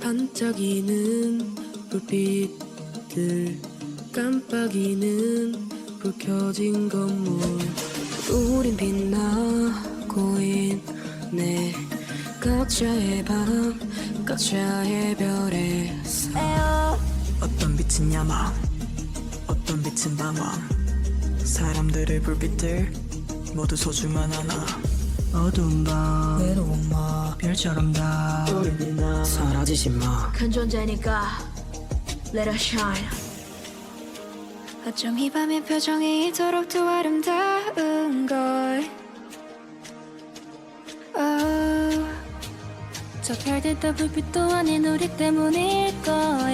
반짝이는 불빛들 깜빡이는 불 켜진 건물. 우린 빛나고 있네. 각자의 밤 각자의 별에서. 어떤 빛은 야망 어떤 빛은 방황. 사람들의 불빛들 모두 소중한 하나 어두운 밤. 외로운 마 별처럼 다. 사라지지 마. 큰 존재니까 Let us shine. 어쩜 이 밤의 표정이 이토록 또 아름다운 걸. Oh, 저 별들도 불빛도 아닌 우리 때문일 거야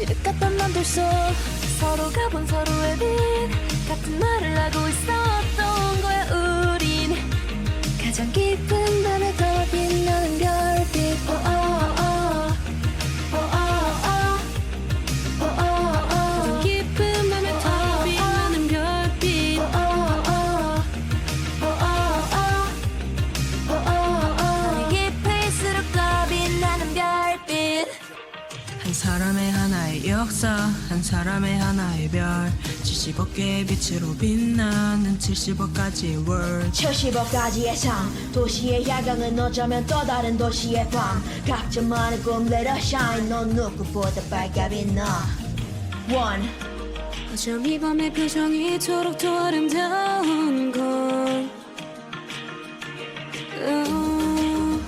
시륵같던 맘들 속 서로가 본 서로의 빛 같은 말 역사 한 사람의 하나의 별. 75개의 빛으로 빛나는 75 가지의 world 75가지의 삶 도시의 야경은 어쩌면 또 다른 도시의 밤. 각자만의 꿈 Let us shine. 넌 누구보다 밝게 빛나 One. 어쩜 이 밤의 표정이 이토록 더 아름다운 걸. oh.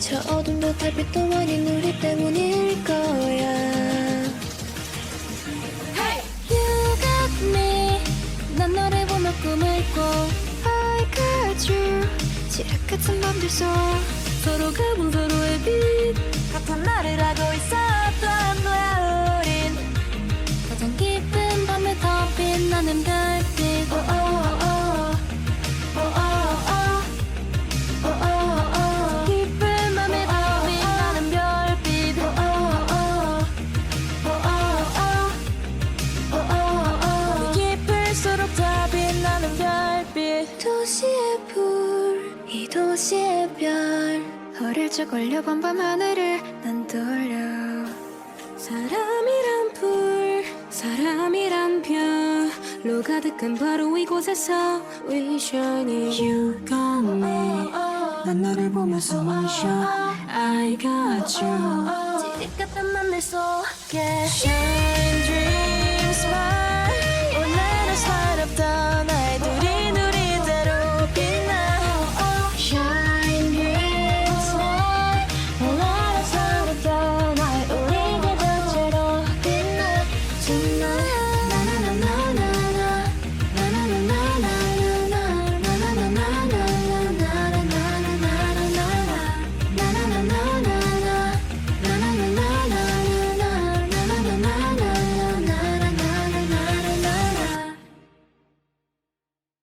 저 어둠도 달빛도 아닌 우리 때문일 거야 같은 밤들 속 서로가 본 서로의 빛. 같은 말을 하고 있었던 거야 우린. 가장 깊은 밤에 더 빛나는 별빛. oh, oh. 깊은 밤에 더 빛나는 별빛. oh. Oh, oh, oh. 깊을수록 더 빛나는 별빛 이 도시의 별. 어릴 적 올려본 밤하늘을 난 떠올려. 사람이란 불 사람이란 별로 가득한 바로 이곳에서 shining You got me 난 너를 숨을 쉬어 I got you. 찌릿 같은 맘들 속에 Shine dream